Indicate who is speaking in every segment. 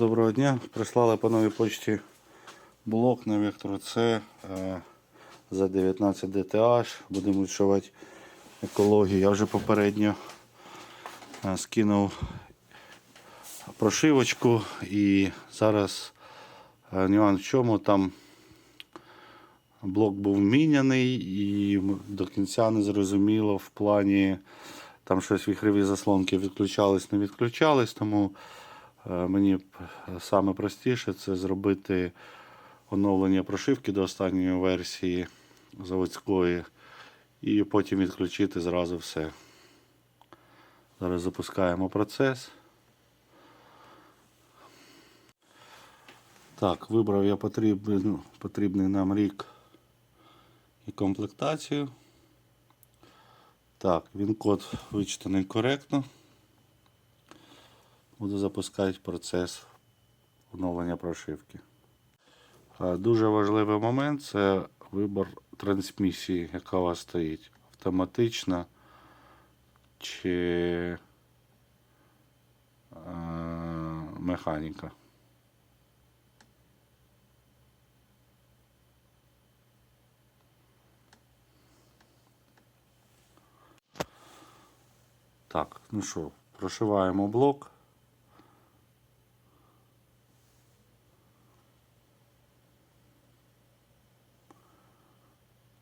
Speaker 1: Доброго дня. Прислали по новій почті блок на Вектор С е, за 19 DTH. Будемо відшивати екологію. Я вже попередньо е, скинув прошивочку і зараз е, нюанс в чому там блок був міняний і до кінця не зрозуміло в плані там щось віхрові заслонки відключались, не відключались, тому мені б саме простіше це зробити оновлення прошивки до останньої версії заводської і потім відключити зразу все. Зараз запускаємо процес. Так, вибрав я потрібний, ну, потрібний нам рік і комплектацію. Так, він код вичитаний коректно. Буду запускати процес оновлення прошивки. Дуже важливий момент це вибір трансмісії, яка у вас стоїть. Автоматична чи е, механіка. Так, ну що, прошиваємо блок.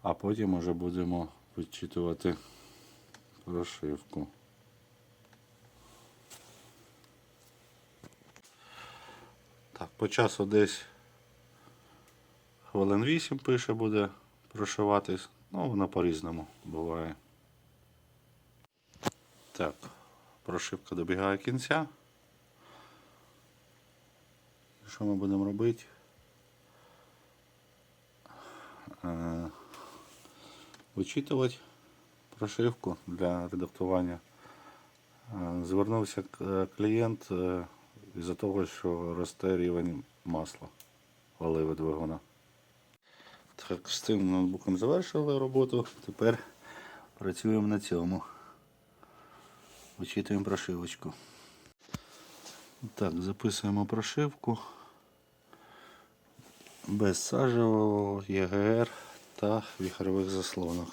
Speaker 1: А потім вже будемо вичитувати прошивку. Так, по часу десь хвилин 8 пише буде прошиватись. Ну, воно по-різному буває. Так, прошивка добігає кінця. Що ми будемо робити? Вичитувати прошивку для редактування. Е, Звернувся е, клієнт е, із-за того, що росте рівень масла оливи двигуна. Так, з цим ноутбуком завершили роботу. Тепер працюємо на цьому. Вичитуємо прошивочку. Так, записуємо прошивку. Без сажевого, ЄГР та віхрових заслонок.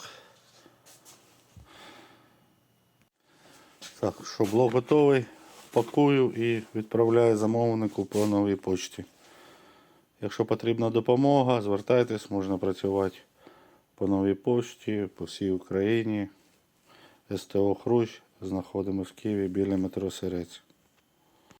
Speaker 1: Так, що блок готовий, пакую і відправляю замовнику по новій почті. Якщо потрібна допомога, звертайтесь, можна працювати по новій почті, по всій Україні. СТО Хрущ знаходимося в Києві біля метро Сирець.